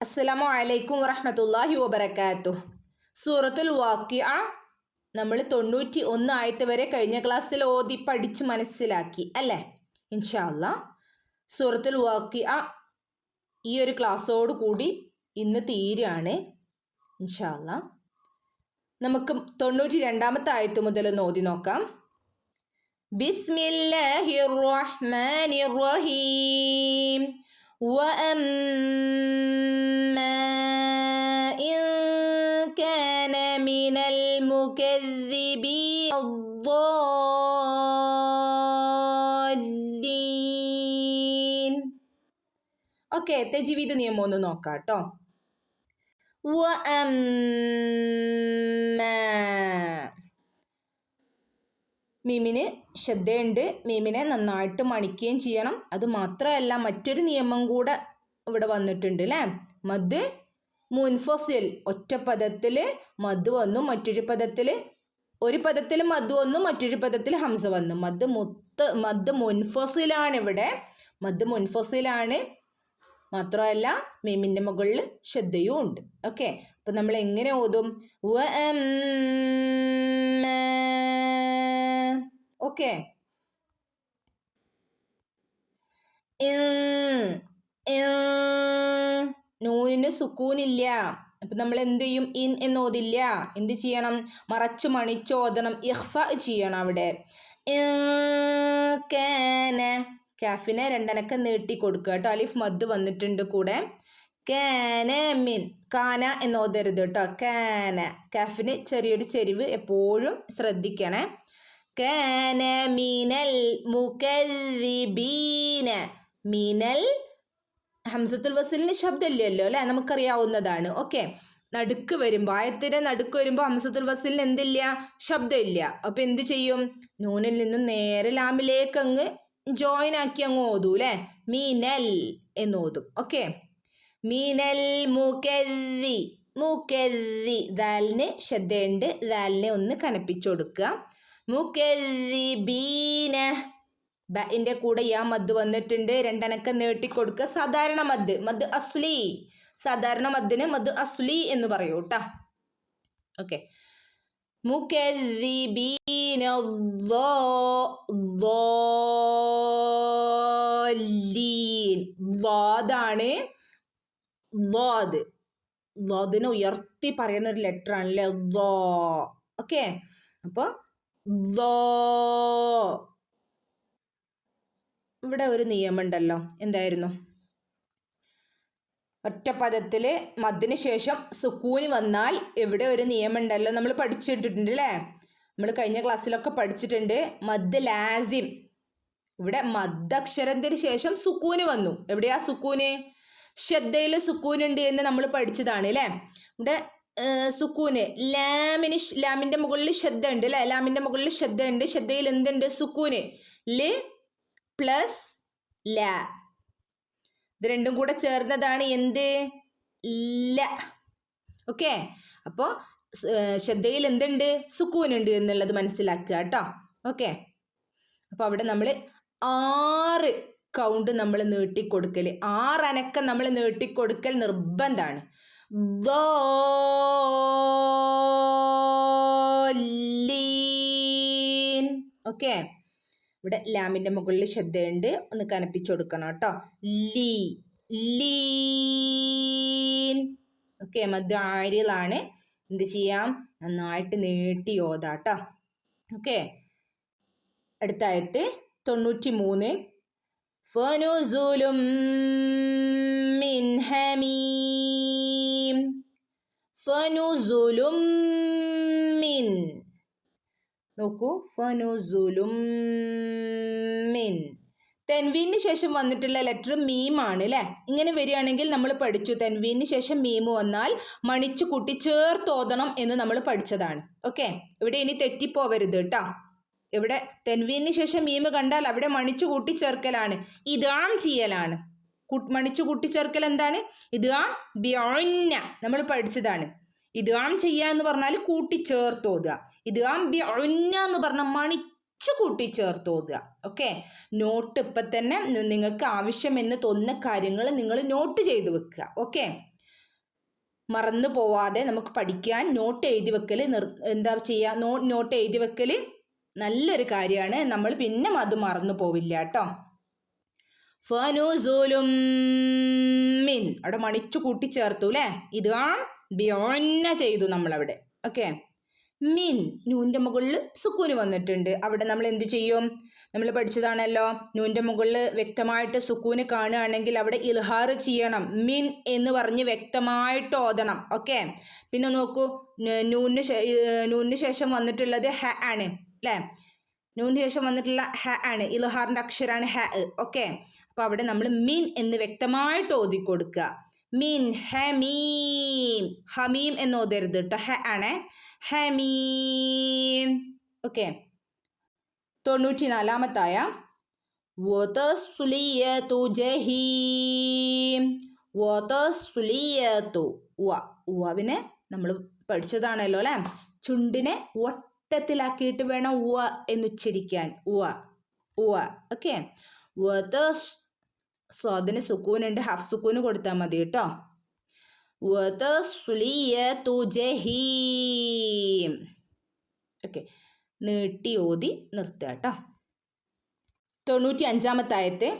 അസ്സലാമു അലൈക്കും വറഹമത്തല്ലാഹി വബർക്കാത്തു സൂറത്തുൽ വാക്കിയ നമ്മൾ തൊണ്ണൂറ്റി ഒന്ന് ആയത്ത് വരെ കഴിഞ്ഞ ക്ലാസ്സിൽ ഓതി പഠിച്ച് മനസ്സിലാക്കി അല്ലേ? ഇൻഷാല്ല സൂറത്തുൽ വാക്കിയ ഈ ഒരു ക്ലാസ്സോട് കൂടി ഇന്ന് തീരാണ് ഇൻഷാല്ല നമുക്ക് തൊണ്ണൂറ്റി രണ്ടാമത്തെ ആയത്ത് മുതൽ ഒന്ന് ഓതി നോക്കാം. ബിസ്മില്ലാഹിർ റഹ്മാനിർ റഹീം. وأما إن كان من المكذبين الضالين ഓക്കെ തെജിവിത് നിയമം ഒന്ന് നോക്കാം കേട്ടോ മീമിന് ശ്രദ്ധയുണ്ട്. മീമിനെ നന്നായിട്ട് മണിക്കുകയും ചെയ്യണം. അത് മാത്രമല്ല മറ്റൊരു നിയമം കൂടെ ഇവിടെ വന്നിട്ടുണ്ട് അല്ലേ മദ് മുൻഫസിൽ ഒറ്റ പദത്തിൽ മദ് വന്നു മറ്റൊരു പദത്തിൽ ഒരു പദത്തിൽ മദ് വന്നു മറ്റൊരു പദത്തിൽ ഹംസ വന്നു. മദ് മുത്ത് മദ് മുൻഫസിലാണ് ഇവിടെ. മദ് മുൻഫസിലാണ്. മാത്രമല്ല മീമിന്റെ മുകളിൽ ശ്രദ്ധയും ഉണ്ട് ഓക്കെ? അപ്പം നമ്മൾ എങ്ങനെ ഓതും? ഓക്കെ നൂനിന് സുക്കൂനില്ല. അപ്പം നമ്മൾ എന്ത് ചെയ്യും? ഇൻ എന്ന് ഓതില്ല എന്ത് ചെയ്യണം? മറച്ചു മണിച്ചോതണം. ഇഹ്ഫ ചെയ്യണം അവിടെ. കാഫിനെ രണ്ടനക്ക നീട്ടി കൊടുക്കുക കേട്ടോ. അലിഫ് മദ് വന്നിട്ടുണ്ട് കൂടെ. കാന മിൻ. കാന എന്ന് ഓതരുത് കേട്ടോ. കാന കാഫിന് ചെറിയൊരു ചെരിവ് എപ്പോഴും ശ്രദ്ധിക്കണേ. കാന മിനൽ മുക്കദ്ദിബീന മിനൽ ഹംസത്തുൽ വസലിന് ശബ്ദമില്ലല്ലോ അല്ലേ? നമുക്കറിയാവുന്നതാണ്. ഓക്കെ. നടുക്ക് വരുമ്പോൾ ആയത്തിന്റെ നടുക്ക് വരുമ്പോൾ ഹംസത്തുൽ വസലിന് എന്തില്ല? ശബ്ദമില്ല. അപ്പം എന്ത് ചെയ്യും? നൂനിൽ നിന്ന് നേരെ ലാമിലേക്ക് അങ്ങ് ജോയിൻ ആക്കി അങ്ങ് ഓതും അല്ലേ? മീനൽ എന്ന് ഓതും. ഓക്കെ. മീനൽ മുക്കല്ലി മുക്കല്ലി ദാലിന് ശ്രദ്ധയുണ്ട്. ദാലിനെ ഒന്ന് കനപ്പിച്ചു കൊടുക്കുക. മുക്കല്ലിബീന ബിന്റെ കൂടെ യാ മദ് വന്നിട്ടുണ്ട്. രണ്ടനക്ക നീട്ടിക്കൊടുക്കുക സാധാരണ മദ്. മദ് അസ്ലി. സാധാരണ മദ്ദിന് മദ് അസ്ലി എന്ന് പറയൂ കേട്ടോ ഓക്കെ. മുക്കദ്ദിബീന ളീൻ വാദാണ് വാദ് വാദിനെ ഉയർത്തി പറയുന്ന ഒരു ലെറ്റർ ആണല്ലേ ഓക്കെ. അപ്പോൾ വോ ഇവിടെ ഒരു നിയമമുണ്ടല്ലോ. എന്തായിരുന്നു? ഒറ്റപ്പദത്തിൽ മദ്ദിന് ശേഷം സുക്കൂന് വന്നാൽ ഇവിടെ ഒരു നിയമമുണ്ടല്ലോ. നമ്മൾ പഠിച്ചിട്ടുണ്ട് അല്ലേ നമ്മൾ കഴിഞ്ഞ ക്ലാസ്സിലൊക്കെ പഠിച്ചിട്ടുണ്ട്. മദ് ലാസിം. ഇവിടെ മദ്ദക്ഷരത്തിന് ശേഷം സുക്കൂന് വന്നു. എവിടെയാ സുക്കൂന്? ശ്രദ്ധയിൽ സുക്കൂനുണ്ട് എന്ന് നമ്മൾ പഠിച്ചതാണ് അല്ലേ? ഇവിടെ സുക്കൂന്. ലാമിന് ലാമിന്റെ മുകളിൽ ശ്രദ്ധ ഉണ്ട് അല്ലേ? ലാമിന്റെ മുകളിൽ ശ്രദ്ധ ഉണ്ട് ശ്രദ്ധയിൽ എന്തുണ്ട്? സുക്കൂന്. ൽ പ്ലസ് ല. ഇത് രണ്ടും കൂടെ ചേർന്നതാണ് എന്ത്? ല. ഓക്കെ? അപ്പോൾ ശ്രദ്ധയിൽ എന്തുണ്ട്? സുക്കൂനുണ്ട് എന്നുള്ളത് മനസ്സിലാക്കുക കേട്ടോ. ഓക്കെ? അപ്പോൾ അവിടെ നമ്മൾ ആറ് കൗണ്ട് നമ്മൾ നീട്ടിക്കൊടുക്കൽ ആറ് അനക്കം നമ്മൾ നീട്ടിക്കൊടുക്കൽ നിർബന്ധമാണ്. ഓക്കെ. ഇവിടെ ലാമിന്റെ മുകളിൽ ശ്രദ്ധയുണ്ട്. ഒന്ന് കനപ്പിച്ചു കൊടുക്കണം കേട്ടോ. ലീ. ലീൻ. ഓക്കെ മധ്യ എന്ത് ചെയ്യാം? നന്നായിട്ട് നീട്ടി ഓതാട്ടോ ഓക്കെ. അടുത്ത തൊണ്ണൂറ്റി മൂന്ന് ഫനുസുലും മിൻ ഹമീം ഫനുസുലും മിൻ. നോക്കൂ ഫനുസുലും മിൻ. തെൻവീന് ശേഷം വന്നിട്ടുള്ള ലെറ്റർ മീമാണ് അല്ലേ ഇങ്ങനെ വരികയാണെങ്കിൽ നമ്മൾ പഠിച്ചു. തെൻവീന് ശേഷം മീമ് വന്നാൽ മണിച്ചു കൂട്ടി ചേർത്തോതണം എന്ന് നമ്മൾ പഠിച്ചതാണ്. ഓക്കെ? ഇവിടെ ഇനി തെറ്റിപ്പോവരുത് കേട്ടോ ഇവിടെ തെൻവീന് ശേഷം മീമ് കണ്ടാൽ അവിടെ മണിച്ചു കൂട്ടി ചേർക്കലാണ്. ഇതാം ചെയ്യലാണ്. മണിച്ചു കൂട്ടിച്ചേർക്കൽ എന്താണ്? ആം ബിയോഞ്ഞ നമ്മൾ പഠിച്ചതാണ്. ഇതാം ചെയ്യുക എന്ന് പറഞ്ഞാൽ കൂട്ടിച്ചേർത്ത് ഓതുക ആം ബിയോഞ്ഞ എന്ന് പറഞ്ഞാൽ മണി കുറച്ച് കൂട്ടിച്ചേർത്ത് ഓതുക ഓക്കെ നോട്ട് ഇപ്പം തന്നെ നിങ്ങൾക്ക് ആവശ്യമെന്ന് തോന്നുന്ന കാര്യങ്ങൾ നിങ്ങൾ നോട്ട് ചെയ്ത് വെക്കുക. ഓക്കെ മറന്നു പോവാതെ നമുക്ക് പഠിക്കാൻ നോട്ട് എഴുതി വെക്കൽ നിർ എന്താ ചെയ്യുക നോ നോട്ട് എഴുതി വെക്കൽ നല്ലൊരു കാര്യമാണ്. നമ്മൾ പിന്നെ അത് മറന്നു പോവില്ല കേട്ടോ. മിൻ. അവിടെ മണിച്ചു കൂട്ടി ചേർത്തു അല്ലേ ഇത് ബിയോന്ന നമ്മൾ അവിടെ ഓക്കെ. മിൻ. നൂന്റെ മുകളിൽ സുക്കൂന് വന്നിട്ടുണ്ട്. അവിടെ നമ്മൾ എന്ത് ചെയ്യും? നമ്മൾ പഠിച്ചതാണല്ലോ. നൂന്റെ മുകളിൽ വ്യക്തമായിട്ട് സുക്കൂന് കാണുകയാണെങ്കിൽ അവിടെ ഇൽഹാർ ചെയ്യണം. മിൻ എന്ന് പറഞ്ഞ് വ്യക്തമായിട്ട് ഓതണം. ഓക്കെ. പിന്നെ നോക്കൂ. നൂന് നൂന് ശേഷം വന്നിട്ടുള്ളത് ഹ ആണ്. അല്ലേ നൂന് ശേഷം വന്നിട്ടുള്ള ഹ ആണ്. ഇൽഹാറിന്റെ അക്ഷരമാണ് ഹ ഓക്കെ. അപ്പോൾ അവിടെ നമ്മൾ മിൻ എന്ന് വ്യക്തമായിട്ട് ഓതി കൊടുക്കുക മിൻ ഹമീം. ഹമീം എന്ന് ഓതരുത് കേട്ടോ ഹ ആണ്. ഹമീം. ഓക്കെ. തൊണ്ണൂറ്റി നാലാമത്തായ വതസ്ലിയതു ജഹീം. വതസ്ലിയതു ഉവ. ഉവവിനെ നമ്മൾ പഠിച്ചതാണല്ലോ അല്ലേ? ചുണ്ടിനെ ഒട്ടത്തിലാക്കിയിട്ട് വേണം ഉവ എന്നുച്ചരിക്കാൻ ഉവ. ഉവ. ഓക്കെ. വതസ് സ്വാദിന് സുക്കൂനുണ്ട്. ഹഫ് സുക്കൂന് കൊടുത്താൽ മതി കേട്ടോ. ഓക്കെ. നീട്ടി ഓതി നിർത്തുക കേട്ടോ. തൊണ്ണൂറ്റി അഞ്ചാമത്തെ ആയത്ത്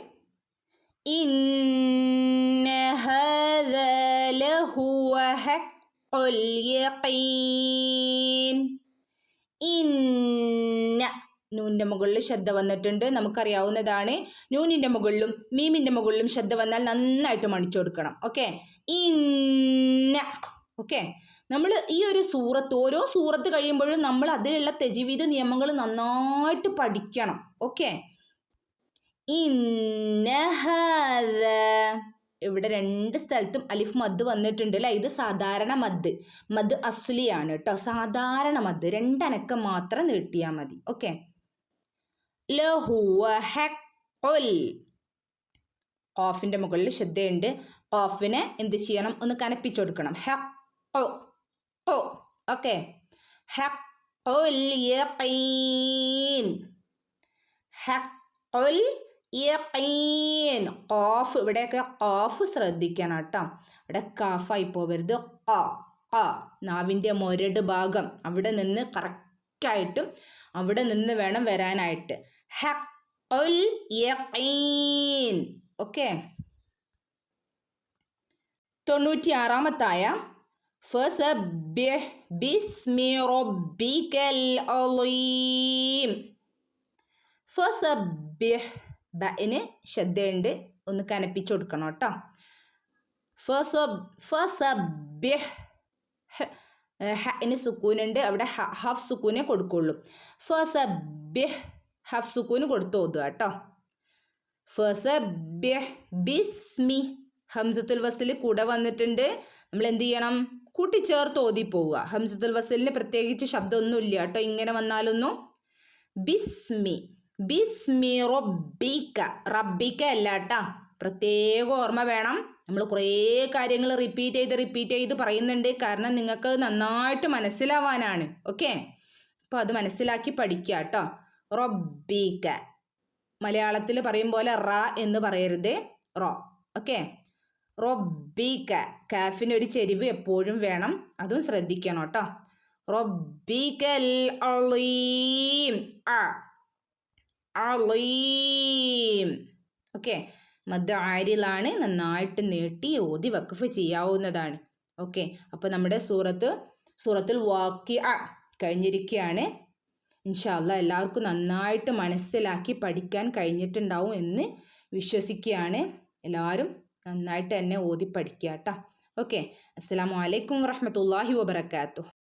ഇന്ന നൂനിന്റെ മുകളിൽ ശ്രദ്ധ വന്നിട്ടുണ്ട്. നമുക്കറിയാവുന്നതാണ് നൂനിന്റെ മുകളിലും മീമിന്റെ മുകളിലും ശ്രദ്ധ വന്നാൽ നന്നായിട്ട് മണിച്ചു കൊടുക്കണം. ഓക്കെ? ഇന്ന. ഓക്കെ? നമ്മൾ ഈ ഒരു സൂറത്ത് ഓരോ സൂറത്ത് കഴിയുമ്പോഴും നമ്മൾ അതിലുള്ള തെജീവിത നിയമങ്ങൾ നന്നായിട്ട് പഠിക്കണം. ഓക്കെ? ഇന്നഹദ ഇവിടെ രണ്ട് സ്ഥലത്തും അലിഫ് മദ് വന്നിട്ടുണ്ട് അല്ലേ? ഇത് സാധാരണ മദ്. മദ് അസ്ലിയാണ് കേട്ടോ. സാധാരണ മദ്. രണ്ടനക്കം മാത്രം നീട്ടിയാൽ മതി. ഓക്കെ? ഓഫിന്റെ മുകളിൽ ശ്രദ്ധയുണ്ട്. ഓഫിനെ എന്ത് ചെയ്യണം? ഒന്ന് കനപ്പിച്ചു കൊടുക്കണം. ഓക്കെ. ഹഖുൽ യഖീൻ യഖീൻ ഇവിടെയൊക്കെ ഖാഫ് ശ്രദ്ധിക്കണം കേട്ടോ. ഇവിടെ കാഫായി പോവരുത്. ഖ ഖ നാവിന്റെ മൊരട് ഭാഗം. അവിടെ നിന്ന് കറക്റ്റായിട്ടും അവിടെ നിന്ന് വേണം വരാനായിട്ട്. ഓക്കെ. തൊണ്ണൂറ്റി ശ്രദ്ധയുണ്ട്. ഒന്ന് കനപ്പിച്ചു കൊടുക്കണം കേട്ടോ. ഹന് സുക്കൂനുണ്ട്. അവിടെ ഹഫ് സുക്കൂനെ കൊടുക്കുള്ളൂ. ഫസബ്യഹ് ഹഫ് സുക്കൂന് കൊടുത്ത് ഓതുക കേട്ടോ. ഫസബ്യഹ് ബിസ്മി. ഹംസത്തുൽ വസിൽ കൂടെ വന്നിട്ടുണ്ട്. നമ്മൾ എന്ത് ചെയ്യണം? കൂട്ടിച്ചേർത്ത് ഓതി പോവുക. ഹംസത്തുൽ വസലിന് പ്രത്യേകിച്ച് ശബ്ദമൊന്നുമില്ല കേട്ടോ. ഇങ്ങനെ വന്നാലൊന്നും. ബിസ്മി. ബിസ്മി റബ്ബിക്ക. റബ്ബിക്ക അല്ല കേട്ടോ. പ്രത്യേക ഓർമ്മ വേണം. നമ്മൾ കുറേ കാര്യങ്ങൾ റിപ്പീറ്റ് ചെയ്ത് റിപ്പീറ്റ് ചെയ്ത് പറയുന്നുണ്ട്. കാരണം നിങ്ങൾക്ക് നന്നായിട്ട് മനസ്സിലാവാനാണ്. ഓക്കെ അപ്പോൾ അത് മനസ്സിലാക്കി പഠിക്കുക കേട്ടോ. റബ്ബിക്ക മലയാളത്തിൽ പറയും പോലെ റ എന്ന് പറയരുത്. റോ. ഓക്കെ റൊബീക്ക കാഫിന്റെ ഒരു ചെരിവ് എപ്പോഴും വേണം. അതും ശ്രദ്ധിക്കണം കേട്ടോ. റൊബീക്കൽ അളീം. അളീം. ഓക്കെ മദ് ആരിലാണ് നന്നായിട്ട് നീട്ടി ഓതി വഖഫ് ചെയ്യാവുന്നതാണ്. ഓക്കെ. അപ്പോൾ നമ്മുടെ സൂറത്ത് സൂറത്തിൽ വാക്കി കഴിഞ്ഞിരിക്കുകയാണ് ഇൻഷാല്ല എല്ലാവർക്കും നന്നായിട്ട് മനസ്സിലാക്കി പഠിക്കാൻ കഴിഞ്ഞിട്ടുണ്ടാവും എന്ന് വിശ്വസിക്കുകയാണ്. എല്ലാവരും നന്നായിട്ട് തന്നെ ഓതി പഠിക്കുക കേട്ടോ. ഓക്കെ. അസ്സാം വലൈക്കും വാഹമത്തല്ലാഹി വബർക്കാത്തു